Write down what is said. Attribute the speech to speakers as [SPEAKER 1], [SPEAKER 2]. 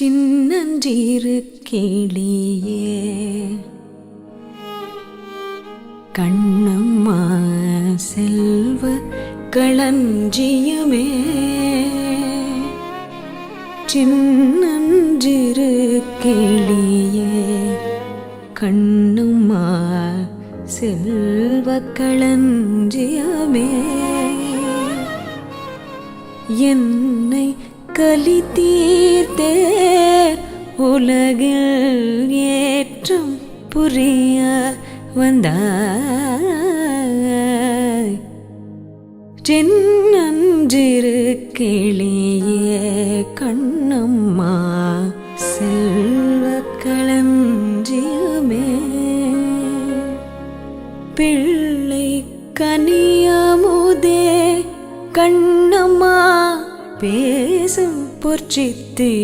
[SPEAKER 1] சின்னஞ்சீரு கிளியே. கண்ணம்மா செல்வ களஞ்சியமே. சின்னஞ்சிறு கிளியே. கண்ணும்மா செல்வ களஞ்சியமே. என்னை கலி தீர்த்தே உலகில் ஏற்றம் புரிய வந்தாய். சின்னஞ்சிறு கிளியே கண்ணம்மா செல்வ களஞ்சியமே. பிள்ளை கனியமுதே கண்ணம்மா பேசும் பொற்சித்து